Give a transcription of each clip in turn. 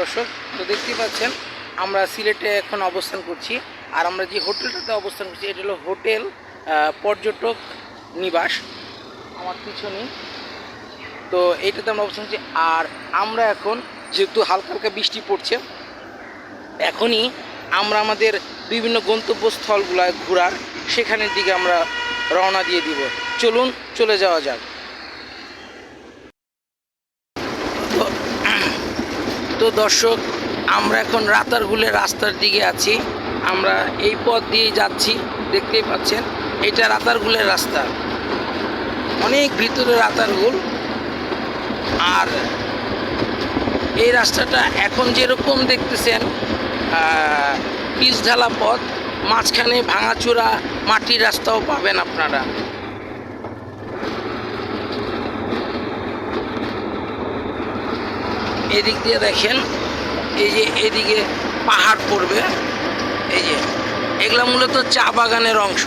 দর্শক, তো দেখতেই পাচ্ছেন, আমরা সিলেটে এখন অবস্থান করছি। আর আমরা যে হোটেলটাতে অবস্থান করছি, এটা হলো হোটেল পর্যটক নিবাস। আমার পিছনে তো এইটাতে আমরা অবস্থান করছি। আর আমরা এখন, যেহেতু হালকা হালকা বৃষ্টি পড়ছে, এখনই আমরা আমাদের বিভিন্ন গন্তব্যস্থলগুলো ঘোরার, সেখানের দিকে আমরা রওনা দিয়ে দিব। চলুন, চলে যাওয়া যাক তো তো দর্শক, আমরা এখন রাতারগুলের রাস্তার দিকে আছি। আমরা এই পথ দিয়েই যাচ্ছি, দেখতেই পাচ্ছেন, এটা রাতারগুলের রাস্তা। অনেক ভিতরে রাতারগুল আর এই রাস্তাটা এখন যেরকম দেখতেছেন পিচ ঢালা পথ, মাঝখানে ভাঙাচোরা মাটির রাস্তাও পাবেন আপনারা। এদিক দিয়ে দেখেন, এই যে এদিকে পাহাড় পড়বে, এই যে। এগুলো মূলত চা বাগানের অংশ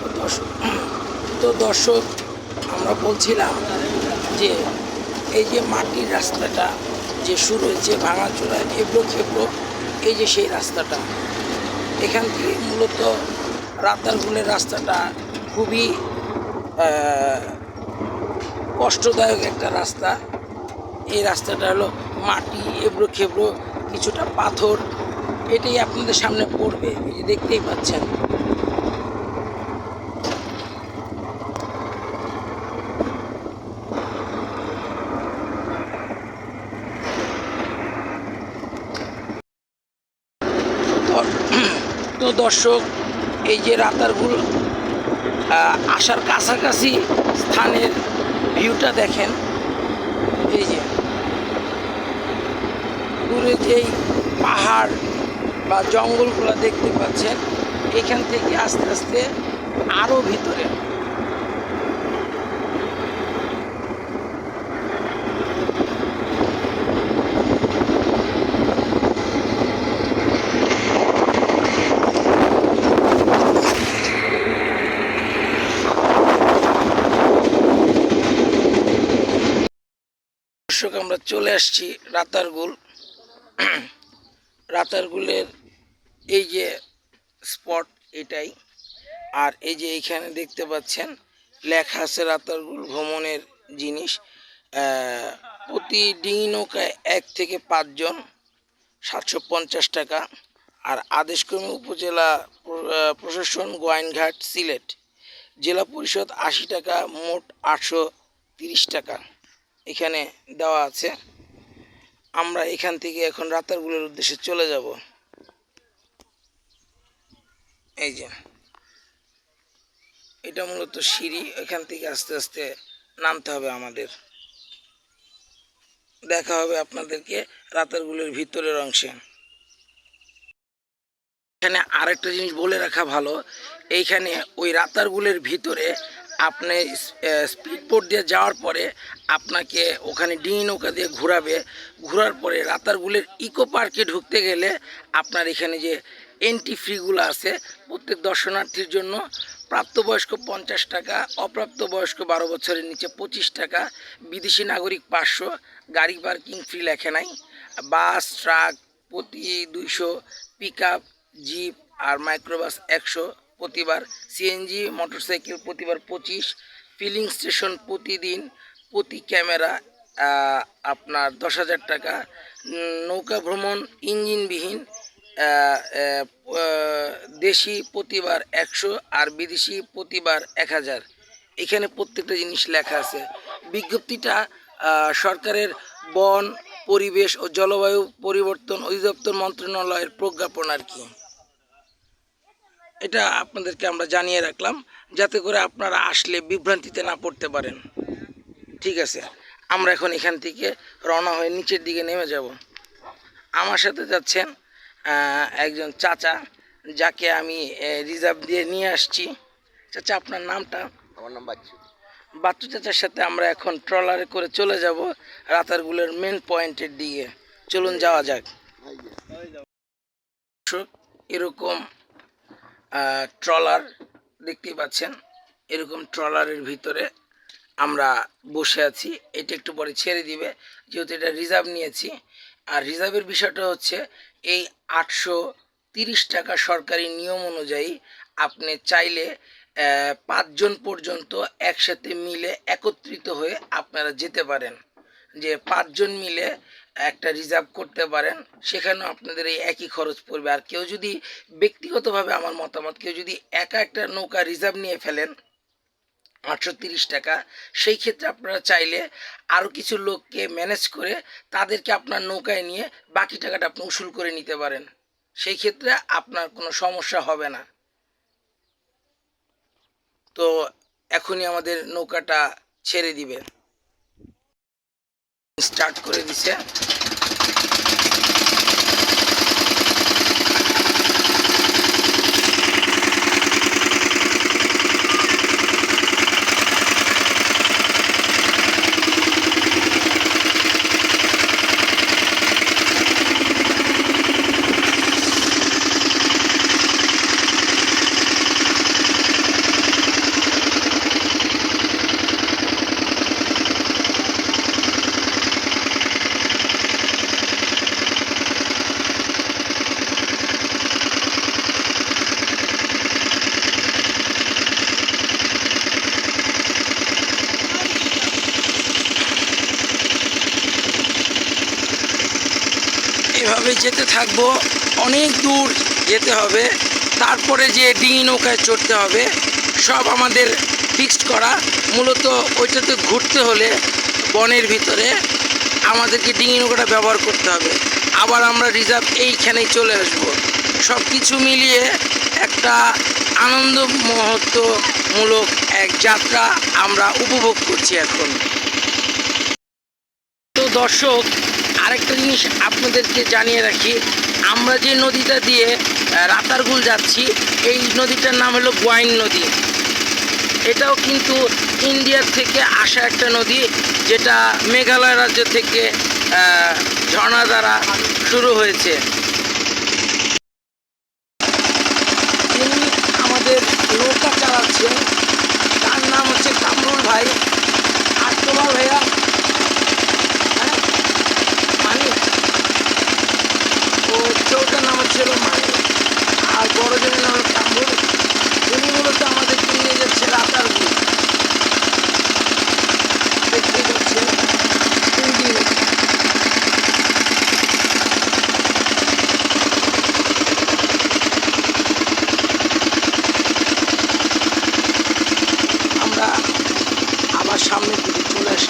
তো দর্শক তো দর্শক, আমরা বলছিলাম যে এই যে মাটির রাস্তাটা যে শুরু হয়েছে ভাঙাচোরা এবড়ো খেবড়ো এই যে সেই রাস্তাটা, এখান থেকে মূলত রাতারগুলের রাস্তাটা খুবই কষ্টদায়ক একটা রাস্তা। এই রাস্তাটা হলো মাটি, এবড়ো খেবড়ো, কিছুটা পাথর, এটাই আপনাদের সামনে পড়বে দেখতেই পাচ্ছেন তো- তো দর্শক, এই যে রাতারগুল আসার কাছাকাছি স্থানের ভিউটা দেখেন। এই যে দূরে যেই পাহাড় বা জঙ্গলগুলো দেখতে পাচ্ছেন, এখান থেকে আস্তে আস্তে আরও ভিতরে দর্শক আমরা চলে আসছি রাতারগুল রাতারগুলের এই যে স্পট এটাই। আর এই যে এইখানে দেখতে পাচ্ছেন, লেখা আছে রাতারগুল ভ্রমণের জিনিস। প্রতি ডিঙি নৌকায় এক থেকে পাঁচজন, সাতশো পঞ্চাশ টাকা। আর আদেশক্রমে উপজেলা প্রশাসন গোয়াইনঘাট, সিলেট। জেলা পরিষদ আশি টাকা, মোট আটশো তিরিশ টাকা। এখানে দেওয়া আছে। আমরা এখান থেকে এখন রাতারগুলের উদ্দেশ্যে চলে যাব। এই যে। এটা মূলত সিঁড়ি, এখান থেকে আস্তে আস্তে নামতে হবে আমাদের। দেখা হবে আপনাদেরকে রাতারগুলের ভিতরের অংশে। এখানে আরেকটা জিনিস বলে রাখা ভালো, এইখানে ওই রাতারগুলের ভিতরে আপনি স্পিড বোট দিয়ে যাওয়ার পরে আপনাকে ওখানে ডিঙি নৌকা দিয়ে ঘোরাবে। ঘোরার পরে রাতারগুলের ইকো পার্কে ঢুকতে গেলে আপনার এখানে যে এন্ট্রি ফ্রিগুলো আছে, প্রত্যেক দর্শনার্থীর জন্য প্রাপ্তবয়স্ক পঞ্চাশ টাকা, অপ্রাপ্তবয়স্ক বারো বছরের নিচে পঁচিশ টাকা, বিদেশি নাগরিক পাঁচশো, গাড়ি পার্কিং ফ্রি লেখে নাই। বাস, ট্রাক, প্রতি দুইশো পিক আপ জিপ আর মাইক্রোবাস একশো। প্রতিবার সিএনজি মোটরসাইকেল প্রতিবার পঁচিশ ফিলিং স্টেশন প্রতিদিন প্রতি ক্যামেরা আপনার দশ হাজার টাকা। নৌকা ভ্রমণ ইঞ্জিনবিহীন দেশি প্রতিবার একশো আর বিদেশি প্রতিবার এক হাজার। এখানে প্রত্যেকটা জিনিস লেখা আছে। বিজ্ঞপ্তিটা সরকারের বন, পরিবেশ ও জলবায়ু পরিবর্তন অধিদপ্তর মন্ত্রণালয়ের প্রজ্ঞাপন আর কি। এটা আপনাদেরকে আমরা জানিয়ে রাখলাম যাতে করে আপনারা আসলে বিভ্রান্তিতে না পড়তে পারেন। ঠিক আছে? আমরা এখন এখান থেকে রওনা হয়ে নিচের দিকে নেমে যাব। আমার সাথে যাচ্ছেন একজন চাচা যাকে আমি রিজার্ভ দিয়ে নিয়ে আসছি। চাচা আপনার নামটা? আমার নাম বাচ্চু। বাচ্চু চাচার সাথে আমরা এখন ট্রলারে করে চলে যাব রাতারগুলের মেন পয়েন্টের দিকে। চলুন যাওয়া যাক। এরকম ট্রলার দেখতেই পাচ্ছেন। এরকম ট্রলারের ভিতরে আমরা বসে আছি। এটা একটু পরে ছেড়ে দিবে। যেহেতু এটা রিজার্ভ নিয়েছি। আর রিজার্ভের বিষয়টা হচ্ছে, এই আটশো তিরিশ টাকা সরকারি নিয়ম অনুযায়ী আপনি চাইলে পাঁচজন পর্যন্ত একসাথে মিলে একত্রিত হয়ে আপনারা যেতে পারেন। যে পাঁচজন মিলে একটা রিজার্ভ করতে পারেন, সেখানেও আপনাদের এই একই খরচ পড়বে। আর কেউ যদি ব্যক্তিগতভাবে আমার মতামত, কেউ যদি একা একটা নৌকা রিজার্ভ নিয়ে ফেলেন আটশো টাকা, সেই ক্ষেত্রে আপনারা চাইলে আরও কিছু লোককে ম্যানেজ করে তাদেরকে আপনার নৌকায় নিয়ে বাকি টাকাটা আপনি উসুল করে নিতে পারেন। সেই ক্ষেত্রে আপনার কোনো সমস্যা হবে না। তো এখনই আমাদের নৌকাটা ছেড়ে দিবে স্টার্ট করে দিছে। যেতে থাকব, অনেক দূর যেতে হবে, তারপরে যে ডিঙি নৌকায় চড়তে হবে, সব আমাদের ফিক্সড করা। মূলত ওইটাতে ঘুরতে হলে বনের ভিতরে আমাদেরকে ডিঙি নৌকাটা ব্যবহার করতে হবে। আবার আমরা রিজার্ভ এইখানেই চলে আসব। সব কিছু মিলিয়ে একটা আনন্দ মুহূর্তমূলক এক যাত্রা আমরা উপভোগ করছি এখন। তো দর্শক আরেকটা জিনিস আপনাদেরকে জানিয়ে রাখি, আমরা যে নদীটা দিয়ে রাতারগুল যাচ্ছি, এই নদীটার নাম হলো গোয়াইন নদী। এটাও কিন্তু ইন্ডিয়ার থেকে আসা একটা নদী, যেটা মেঘালয় রাজ্য থেকে ঝর্ণা দ্বারা শুরু হয়েছে। যিনি আমাদের নৌকা চালাচ্ছেন, তার নাম হচ্ছে কামরুল ভাই।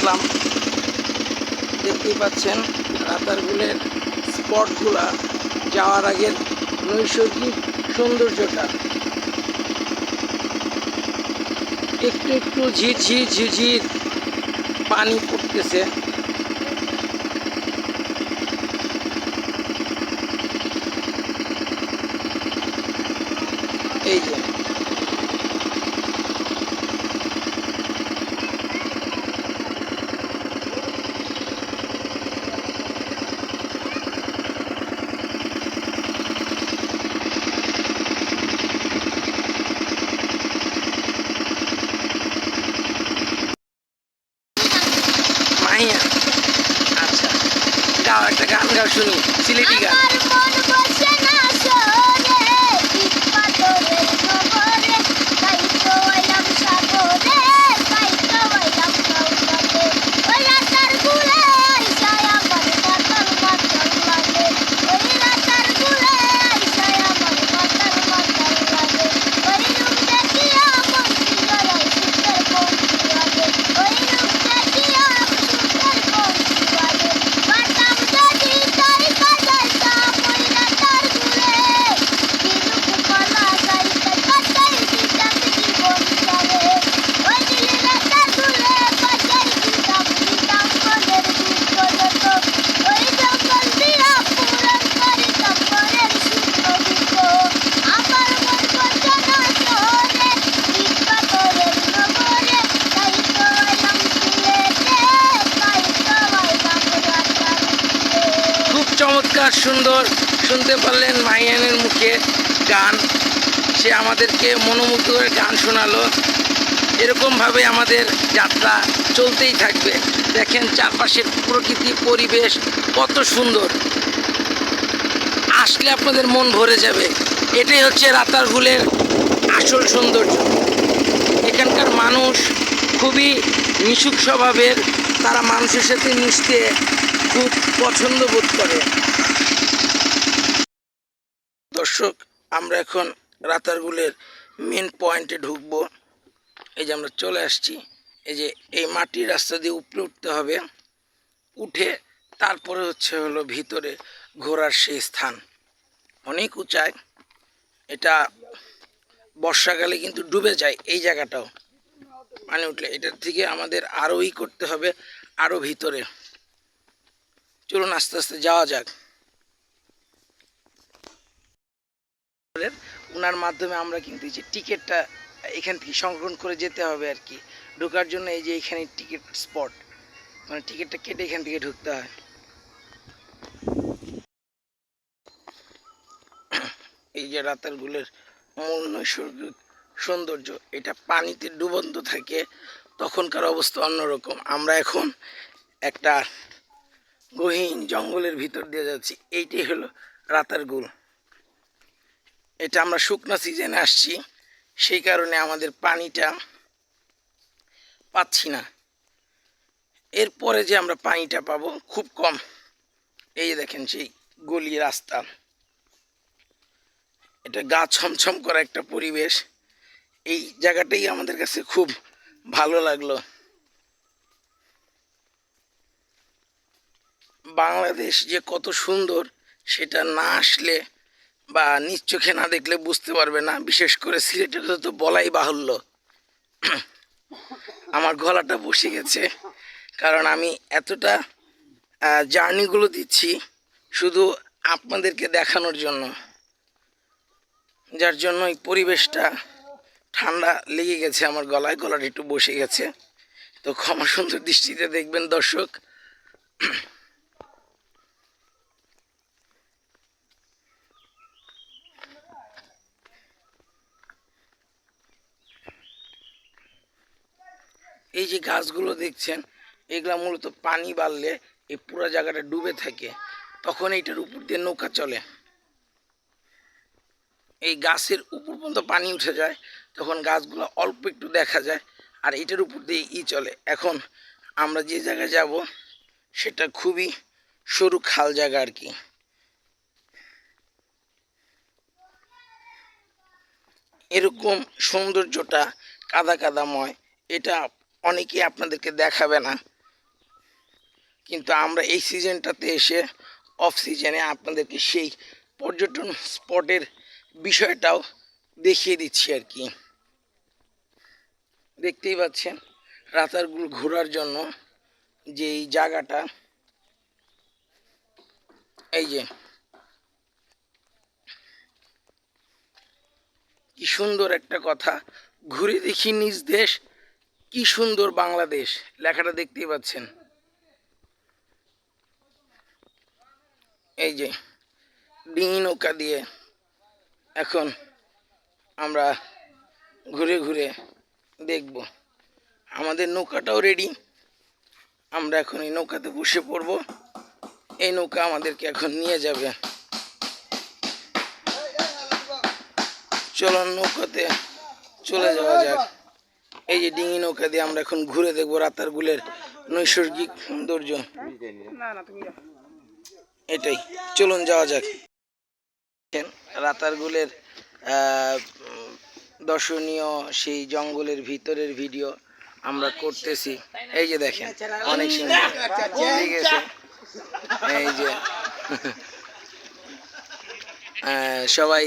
রাখলাম দেখতেই পাচ্ছেন রাতারগুলের স্পটগুলা যাওয়ার আগে নৈসর্গিক সৌন্দর্যটা। একটু একটু ঝিরঝির ঝিরঝির পানি পড়তেছে। সিলেটি গান শুনতে পারলেন মাহিয়ানের মুখে গান। সে আমাদেরকে মনোমুগ্ধ করে গান শোনালো। এরকমভাবে আমাদের যাত্রা চলতেই থাকবে। দেখেন চারপাশের প্রকৃতি, পরিবেশ কত সুন্দর। আসলে আপনাদের মন ভরে যাবে। এটাই হচ্ছে রাতারগুলের আসল সৌন্দর্য। এখানকার মানুষ খুবই মিশুক স্বভাবের। তারা মানুষের সাথে মিশতে খুব পছন্দ বোধ করে। দর্শক, আমরা এখন রাতারগুলের মেন পয়েন্টে ঢুকবো। এই যে আমরা চলে আসছি। এই যে এই মাটির রাস্তা দিয়ে উপরে উঠতে হবে। উঠে তারপরে হচ্ছে হলো ভিতরে ঘোরার সেই স্থান। অনেক উঁচায়। এটা বর্ষাকালে কিন্তু ডুবে যায় এই জায়গাটাও। পানি উঠলে এটার থেকে আমাদের আরও ই করতে হবে আরও ভিতরে। চলুন আস্তে আস্তে যাওয়া যাক। ওনার মাধ্যমে আমরা কিন্তু যে টিকিটটা এখান থেকে সংগ্রহণ করে যেতে হবে আর কি। ঢোকার জন্য এই যে এখানে টিকিট স্পট মানে টিকিটটা কেটে এখান থেকে ঢুকতে হয়। এই যে রাতারগুলের মূল নৈসর্গিক সৌন্দর্য, এটা পানিতে ডুবন্ত থাকে, তখনকার অবস্থা অন্যরকম। আমরা এখন একটা গহীন জঙ্গলের ভিতর দিয়ে যাচ্ছি। এইটাই হলো রাতারগুল এটা আমরা শুকনো সিজনে আসছি, সেই কারণে আমাদের পানিটা পাচ্ছি না। এরপরে যে আমরা পানিটা পাবো, খুব কম। এই দেখেন, সেই গলি রাস্তা। এটা গা ছমছম করা একটা পরিবেশ। এই জায়গাটাই আমাদের কাছে খুব ভালো লাগল। বাংলাদেশ যে কত সুন্দর, সেটা না আসলে বা নিজ চোখে না দেখলে বুঝতে পারবে না, বিশেষ করে সিলেটের তো বলাই বাহুল্য। আমার গলাটা বসে গেছে, কারণ আমি এতটা জার্নিগুলো দিচ্ছি শুধু আপনাদেরকে দেখানোর জন্য। যার জন্য এই পরিবেশটা ঠান্ডা লেগে গেছে আমার গলায়, গলাটা একটু বসে গেছে। তো ক্ষমা সুন্দর দৃষ্টিতে দেখবেন দর্শক। এই যে গাছগুলো দেখছেন, এগুলা মূলত পানি বাড়লে এই পুরো জায়গাটা ডুবে থাকে। তখন এইটার উপর দিয়ে নৌকা চলে। এই গাছের উপর পর্যন্ত পানি উঠে যায়, তখন গাছগুলো অল্প একটু দেখা যায়, আর এটার উপর দিয়ে ই চলে। এখন আমরা যে জায়গায় যাব, সেটা খুবই সরু খাল জায়গা আর কি। এরকম সৌন্দর্যটা কাদা কাদাময়, এটা অনেকেই আপনাদেরকে দেখাবে না। কিন্তু আমরা এই সিজনটাতে এসে অফ সিজনে আপনাদেরকে সেই পর্যটন স্পটের বিষয়টাও দেখিয়ে দিচ্ছি আর কি। দেখতেই পাচ্ছেন, রাতারগুল ঘোরার জন্য যে এই জায়গাটা, এই যে, কি সুন্দর একটা কথা, ঘুরে দেখি নিজ দেশ কি সুন্দর বাংলাদেশ, লেখাটা দেখতেই পাচ্ছেন। এই যে, ডিঙি নৌকা দিয়ে এখন আমরা ঘুরে ঘুরে দেখব। আমাদের নৌকাটাও রেডি আমরা এখন এই নৌকাতে বসে পড়ব। এই নৌকা আমাদেরকে এখন নিয়ে যাবে। চলুন নৌকাতে চলে যাওয়া যাক। এই যে ডিঙি নৌকা দিয়ে আমরা এখন ঘুরে দেখব রাতার রাতারগুলের নৈসর্গিক সৌন্দর্য। এটাই। চলুন যাওয়া যাক। রাতারগুলের আহ, দর্শনীয় সেই জঙ্গলের ভিতরের ভিডিও আমরা করতেছি। এই যে দেখেন অনেক সুন্দর। ঠিক আছে? এই যে। সবাই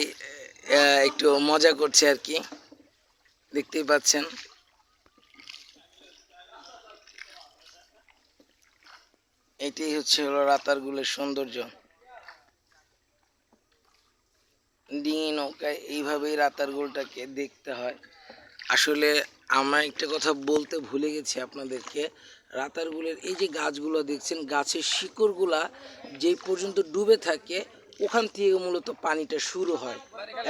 একটু মজা করছে আর কি। দেখতেই পাচ্ছেন। এটাই হচ্ছে হলো রাতারগুলের সৌন্দর্য। ডিঙি নৌকায় এইভাবেই রাতারগুলটাকে দেখতে হয়। আসলে আমরা একটা কথা বলতে ভুলে গেছি আপনাদেরকে। রাতারগুলের এই যে গাছগুলো দেখছেন, গাছের শিকড়গুলা যেই পর্যন্ত ডুবে থাকে, ওখান থেকে মূলত পানিটা শুরু হয়।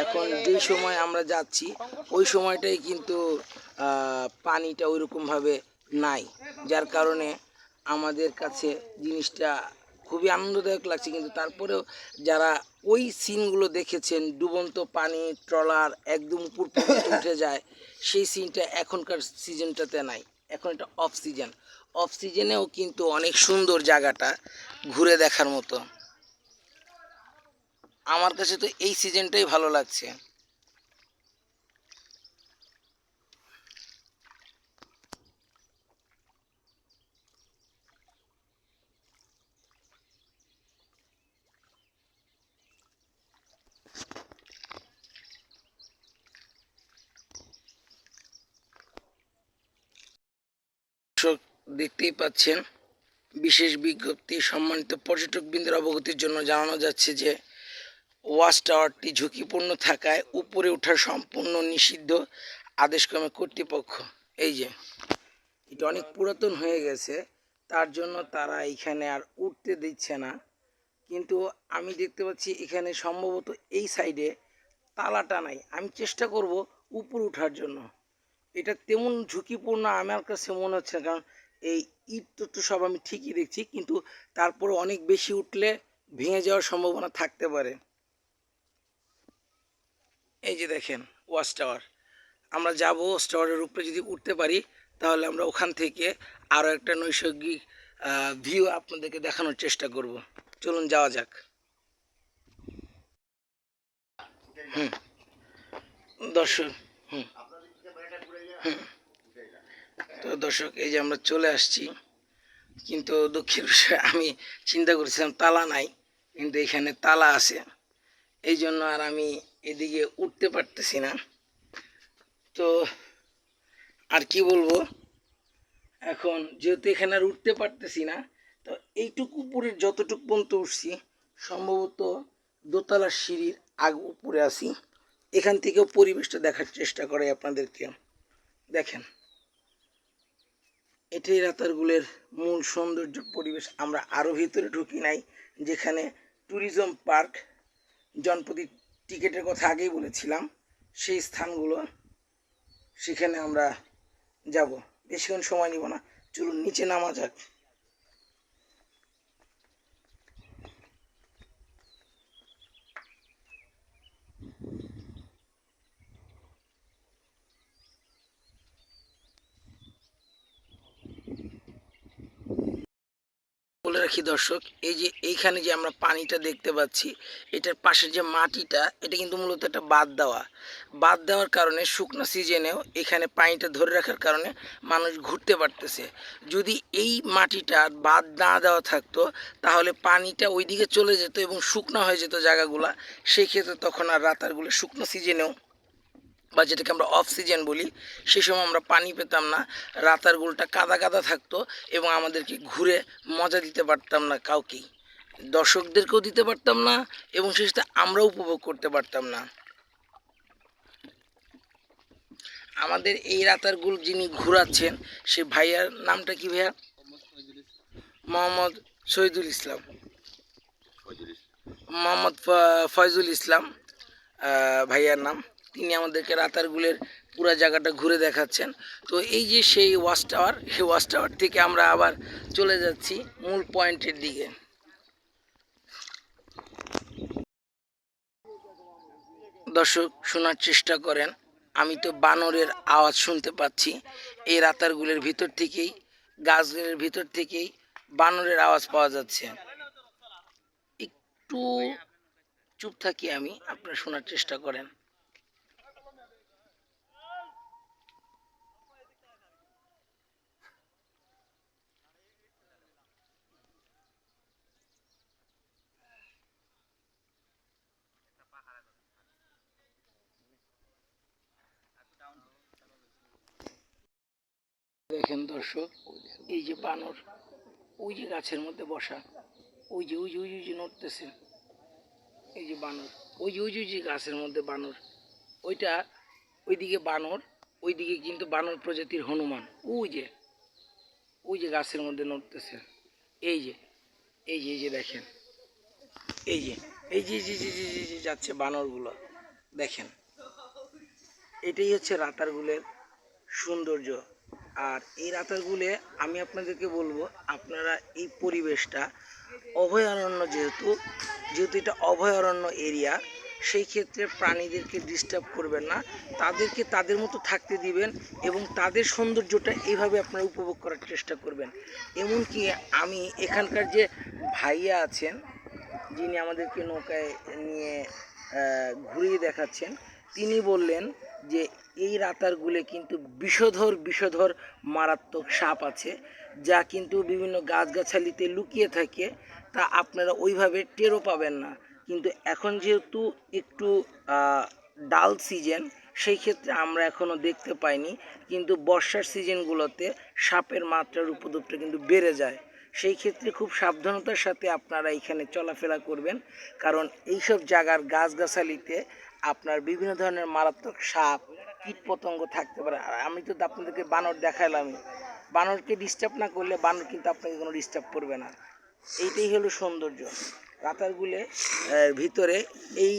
এখন যেই সময় আমরা যাচ্ছি, ওই সময়টাই কিন্তু পানিটা ওইরকমভাবে নাই। যার কারণে আমাদের কাছে জিনিসটা খুবই আনন্দদায়ক লাগছে। কিন্তু তারপরেও যারা ওই সিনগুলো দেখেছেন, ডুবন্ত পানি, ট্রলার, একদম উপর উঠে যায়, সেই সিনটা এখনকার সিজনটাতে নাই। এখন এটা অফ সিজন অফ সিজনেও কিন্তু অনেক সুন্দর জায়গাটা ঘুরে দেখার মতো। আমার কাছে তো এই সিজনটাই ভালো লাগছে দর্শক দেখতেই পাচ্ছেন, বিশেষ বিজ্ঞপ্তি, সম্মানিত পর্যটকবৃন্দের অবগতির জন্য জানানো যাচ্ছে যে ওয়াচ টাওয়ারটি ঝুঁকিপূর্ণ থাকায় উপরে ওঠা সম্পূর্ণ নিষিদ্ধ আদেশক্রমে কর্তৃপক্ষ। এই যে, এটা অনেক পুরাতন হয়ে গেছে, তার জন্য তারা এখানে আর উঠতে দিচ্ছে না। কিন্তু আমি দেখতে পাচ্ছি এখানে সম্ভবত এই সাইডে তালাটা নাই। আমি চেষ্টা করব উপরে ওঠার জন্য। এটা তেমন ঝুঁকিপূর্ণ আমার কাছে মনে হচ্ছে কারণ এই ইট তো সব আমি ঠিকই দেখছি, কিন্তু তারপরে অনেক বেশি উঠলে ভেঙে যাওয়ার সম্ভাবনা থাকতে পারে। এই যে দেখেন, ওয়াচ টাওয়ার। আমরা যাব ওয়াচ টাওয়ারের উপরে যদি উঠতে পারি, তাহলে আমরা ওখান থেকে আরও একটা নৈসর্গিক ভিউ আপনাদেরকে দেখানোর চেষ্টা করব। চলুন যাওয়া যাক। হুম। দর্শক, হুম। হুম। তো দর্শক, এই যে আমরা চলে আসছি, কিন্তু দুঃখের বিষয়, আমি চিন্তা করেছিলাম তালা নাই, কিন্তু এখানে তালা আছে। এই জন্য আর আমি এদিকে উঠতে পারতেছি না। তো আর কি বলব, এখন যেহেতু এখানে আর উঠতে পারতেছি না, তো এইটুকু উপরের যতটুকু পর্যন্ত উঠছি, সম্ভবত দোতলার সিঁড়ির আগ উপরে আছি। এখান থেকেও পরিবেশটা দেখার চেষ্টা করে আপনাদেরকে। দেখেন। এটাই রাতারগুলের মূল সৌন্দর্য পরিবেশ। আমরা আরও ভিতরে ঢুকি নাই, যেখানে ট্যুরিজম পার্ক জনপ্রতি টিকেটের কথা আগেই বলেছিলাম, সেই স্থানগুলো, সেখানে আমরা যাব। বেশিক্ষণ সময় নিব না। চলুন, নিচে নামা যাক। রাখি দর্শক, এই যে এইখানে যে আমরা পানিটা দেখতে পাচ্ছি, এটার পাশের যে মাটিটা, এটা কিন্তু মূলত একটা বাদ দেওয়া। বাদ দেওয়ার কারণে শুকনো সিজনেও এখানে পানিটা ধরে রাখার কারণে মানুষ ঘুরতে পারতেছে। যদি এই মাটিটা বাদ না দেওয়া থাকতো, তাহলে পানিটা ওইদিকে চলে যেত এবং শুকনো হয়ে যেত জায়গাগুলা, সেই ক্ষেত্রে তখন আর রাতারগুলো শুকনো সিজনেও বা যেটাকে আমরা অফ সিজন বলি সে সময় আমরা পানি পেতাম না রাতার গুলটা কাদা কাদা থাকতো এবং আমাদেরকে ঘুরে মজা দিতে পারতাম না কাউকেই। দর্শকদেরকেও দিতে পারতাম না এবং সেই সাথে আমরাও উপভোগ করতে পারতাম না। আমাদের এই রাতারগুল যিনি ঘুরাচ্ছেন সে ভাইয়ার নামটা কি ভাইয়া? মোহাম্মদ শহীদুল ইসলাম। মোহাম্মদ ফয়জুল ইসলাম ভাইয়ার নাম। তিনি আমাদেরকে রাতারগুলের পুরো জায়গাটা ঘুরে দেখাচ্ছেন। তো এই যে সেই ওয়াচ টাওয়ার, সেই ওয়াচ টাওয়ার থেকে আমরা আবার চলে যাচ্ছি মূল পয়েন্টের দিকে। দর্শক, শোনার চেষ্টা করেন। আমি তো বানরের আওয়াজ শুনতে পাচ্ছি। এই রাতারগুলের ভিতর থেকেই, গাছগুলোর ভিতর থেকেই বানরের আওয়াজ পাওয়া যাচ্ছে। একটু চুপ থাকি আমি, আপনারা শোনার চেষ্টা করেন। দেখেন দর্শক, এই যে বানর, ওই যে গাছের মধ্যে বসা, ওই যে ওই যে যে নড়তেছে, এই যে বানর, ওই যে ওই যে যে গাছের মধ্যে বানর, ওইটা ওইদিকে বানর, ওইদিকে কিন্তু বানর প্রজাতির হনুমান, ওই যে ওই যে গাছের মধ্যে নড়তেছে, এই যে এই যে এই যে দেখেন, এই যে এই যে যে যে যে যে যে যাচ্ছে বানরগুলো, দেখেন, এটাই হচ্ছে রাতারগুলের সৌন্দর্য। আর এই রাতারগুলে আমি আপনাদেরকে বলব, আপনারা এই পরিবেশটা অভয়ারণ্য যেহেতু যেহেতু এটা অভয়ারণ্য এরিয়া, সেই ক্ষেত্রে প্রাণীদেরকে ডিস্টার্ব করবেন না। তাদেরকে তাদের মতো থাকতে দিবেন এবং তাদের সৌন্দর্যটা এইভাবে আপনারা উপভোগ করার চেষ্টা করবেন। এমনকি আমি এখানকার যে ভাইয়া আছেন, যিনি আমাদেরকে নৌকায় নিয়ে ঘুরিয়ে দেখাচ্ছেন, তিনি বললেন যে এই রাতারগুলে কিন্তু বিষধর বিষধর মারাত্মক সাপ আছে, যা কিন্তু বিভিন্ন গাছগাছালিতে লুকিয়ে থাকে, তা আপনারা ওইভাবে টেরও পাবেন না। কিন্তু এখন যেহেতু একটু ডাল সিজন, সেই ক্ষেত্রে আমরা এখনও দেখতে পাইনি, কিন্তু বর্ষার সিজনগুলোতে সাপের মাত্রার উপদ্রবটা কিন্তু বেড়ে যায়। সেই ক্ষেত্রে খুব সাবধানতার সাথে আপনারা এখানে চলাফেরা করবেন, কারণ এইসব জায়গার গাছগাছালিতে আপনার বিভিন্ন ধরনের মারাত্মক সাপ, কীটপতঙ্গ থাকতে পারে। আর আমি তো আপনাদেরকে বানর দেখাইলাম বানরকে ডিস্টার্ব না করলে বানর কিন্তু আপনাকে কোনো ডিস্টার্ব করবে না। এইটাই হলো সৌন্দর্য। রাতারগুলে ভিতরে এই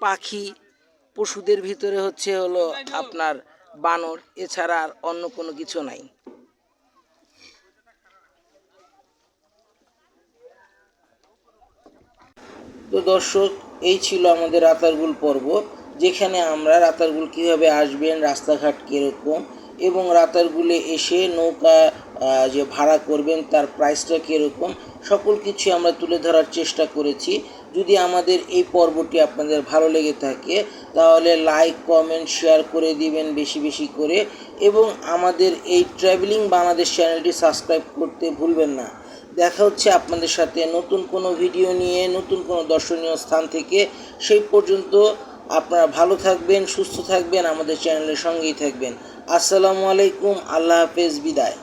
পাখি পশুদের ভিতরে হচ্ছে হলো আপনার বানর, এছাড়া আর অন্য কোনো কিছু নাই। তো দর্শক এই ছিল আমাদের রাতারগুল পর্ব, যেখানে আমরা রাতারগুল কীভাবে আসবেন, রাস্তাঘাট কীরকম, এবং রাতারগুলে এসে নৌকা যে ভাড়া করবেন, তার প্রাইসটা কীরকম, সকল কিছু আমরা তুলে ধরার চেষ্টা করেছি। যদি আমাদের এই পর্বটি আপনাদের ভালো লেগে থাকে, তাহলে লাইক কমেন্ট শেয়ার করে দিবেন বেশি বেশি করে, এবং আমাদের এই ট্রাভেলিং বাংলাদেশ চ্যানেলটি সাবস্ক্রাইব করতে ভুলবেন না। দেখা হচ্ছে আপনাদের সাথে নতুন কোনো ভিডিও নিয়ে, নতুন কোনো দর্শনীয় স্থান থেকে। সেই পর্যন্ত আপনারা ভালো থাকবেন, সুস্থ থাকবেন, আমাদের চ্যানেলের সঙ্গেই থাকবেন। আসসালামু আলাইকুম, আল্লাহ হাফেজ, বিদায়।